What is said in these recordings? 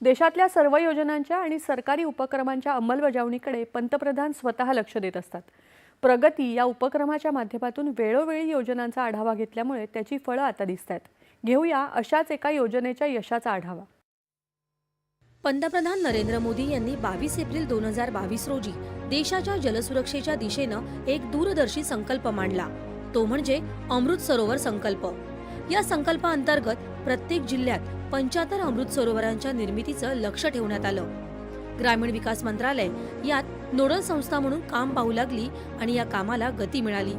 देशातल्या सर्व योजनांच्या आणि सरकारी उपक्रमांच्या अंमलबजावणीकडे पंतप्रधान स्वतः लक्ष देत असतात. प्रगती या उपक्रमाच्या माध्यमातून वेळोवेळी योजनांचा आढावा घेतल्यामुळे त्याची फळं आता दिसत आहेत घेऊया अशाच एका योजनेच्या यशाचा आढावा. पंतप्रधान नरेंद्र मोदी यांनी बावीस एप्रिल दोन हजार बावीस रोजी देशाच्या जलसुरक्षेच्या दिशेनं एक दूरदर्शी संकल्प मांडला. तो म्हणजे अमृत सरोवर संकल्प. या संकल्पाअंतर्गत प्रत्येक जिल्ह्यात पंच्याहत्तर अमृत सरोवरांच्या निर्मितीचं लक्ष ठेवण्यात आलं. ग्रामीण विकास मंत्रालय यात नोडल संस्था म्हणून काम पाहू लागली आणि या कामाला गती मिळाली.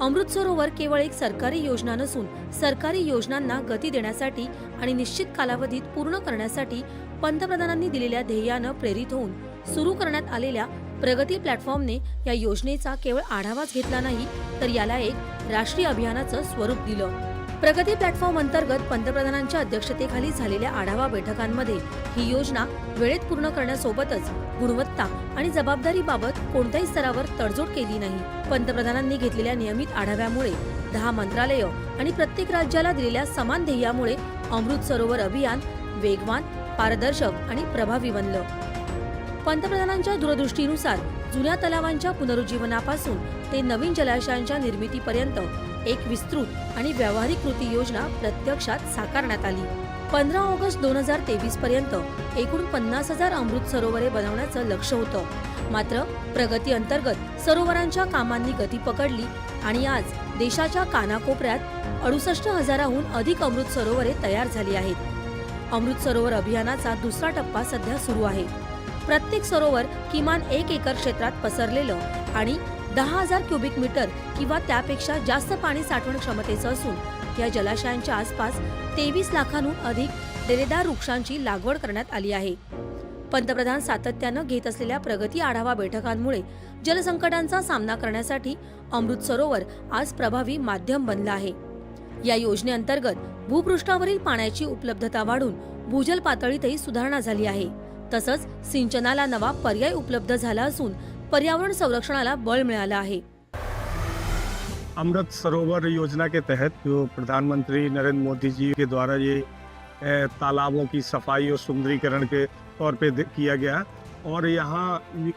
अमृत सरोवर केवळ एक सरकारी योजना नसून सरकारी योजनांना गती देण्यासाठी आणि निश्चित कालावधीत पूर्ण करण्यासाठी पंतप्रधानांनी दिलेल्या ध्येयानं प्रेरित होऊन सुरू करण्यात आलेल्या प्रगती प्लॅटफॉर्मने या योजनेचा केवळ आढावाच घेतला नाही तर याला एक राष्ट्रीय अभियानाचं स्वरूप दिलं. प्रगती प्लॅटफॉर्म अंतर्गत पंतप्रधानांच्या अध्यक्षतेखाली झालेल्या आढावा बैठकांमध्ये ही योजना वेळेत पूर्ण करण्यासोबतच गुणवत्ता आणि जबाबदारीबाबत कोणत्याही स्तरावर तडजोड केली नाही. पंतप्रधानांनी घेतलेल्या नियमित आढाव्यामुळे दहा मंत्रालय आणि प्रत्येक राज्याला दिलेल्या समान ध्येयामुळे अमृत सरोवर अभियान वेगवान पारदर्शक आणि प्रभावी बनलं. पंतप्रधानांच्या दूरदृष्टीनुसार जुन्या तलावांच्या पुनरुज्जीवनापासून ते नवीन जलाशयांच्या निर्मितीपर्यंत एक विस्तृत आणि व्यावहारिक कृती योजना प्रत्यक्षात साकारण्यात आली. पंधरा ऑगस्ट दोन हजार तेवीस पर्यंत एकूण पन्नास हजार अमृत सरोवरे बनवण्याचं लक्ष होतं. मात्र प्रगती अंतर्गत सरोवरांच्या कामांनी गती पकडली आणि आज देशाच्या कानाकोपऱ्यात अडुसष्ट हजाराहून अधिक अमृत सरोवरे तयार झाली आहेत. अमृत सरोवर अभियानाचा दुसरा टप्पा सध्या सुरू आहे. प्रत्येक सरोवर किमान एक एकर क्षेत्रात पसरलेलं आणि दहा हजार क्युबिक मीटर किंवा त्यापेक्षा जास्त पाणी साठवण क्षमतेचं असून या जलाशयांच्या आसपास तेवीस लाखांहून अधिक डेरेदार वृक्षांची लागवड करण्यात आली आहे. पंतप्रधान सातत्यानं घेत असलेल्या प्रगती आढावा बैठकांमुळे जलसंकटांचा सामना करण्यासाठी अमृत सरोवर आज प्रभावी माध्यम बनलं आहे. या योजनेअंतर्गत भूपृष्ठावरील पाण्याची उपलब्धता वाढून भूजल पातळीतही सुधारणा झाली आहे. तसंच सिंचनाला नवा पर्याय उपलब्ध झाला असून पर्यावरण संरक्षणाला बळ मिळालं आहे. अमृत सरोवर योजना के तहत जो प्रधानमंत्री नरेंद्र मोदी जी के द्वारा ये तालाबों की सफ़ाई और सुंदरीकरण के तौर पे किया गया और यहाँ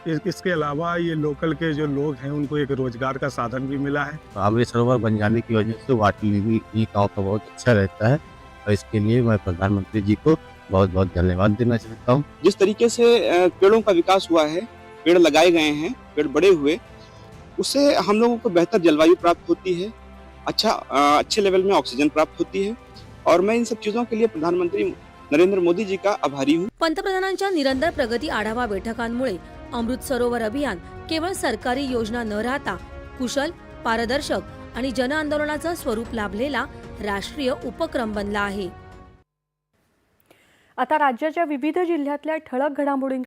इसके अलावा ये लोकल के जो लोग हैं उनको एक रोज़गार का साधन भी मिला है। अमृत सरोवर बन जाने की वजह से वाटर लेवल ई गाँव का बहुत अच्छा रहता है और इसके लिए मैं प्रधानमंत्री जी को बहुत बहुत धन्यवाद देना चाहता हूँ। जिस तरीके से पेड़ों का विकास हुआ है पेड़ लगाए गए हैं पेड़ बड़े हुए उससे हम लोगों को बेहतर जलवायु प्राप्त होती है अच्छा अच्छे लेवल में ऑक्सीजन प्राप्त होती है और मैं इन सब चीज़ों के लिए प्रधानमंत्री नरेंद्र मोदी जी का आभारी हूँ। पंतप्रधानांच्या निरंतर प्रगती आढावा बैठकांमुळे अमृत सरोवर अभियान केवळ सरकारी योजना न राहता कुशल पारदर्शक आणि जन आंदोलनाचं स्वरूप लाभलेला राष्ट्रीय उपक्रम बनला आहे. आता राज्याच्या विविध जिल्ह्यातल्या ठळक घडामोडीं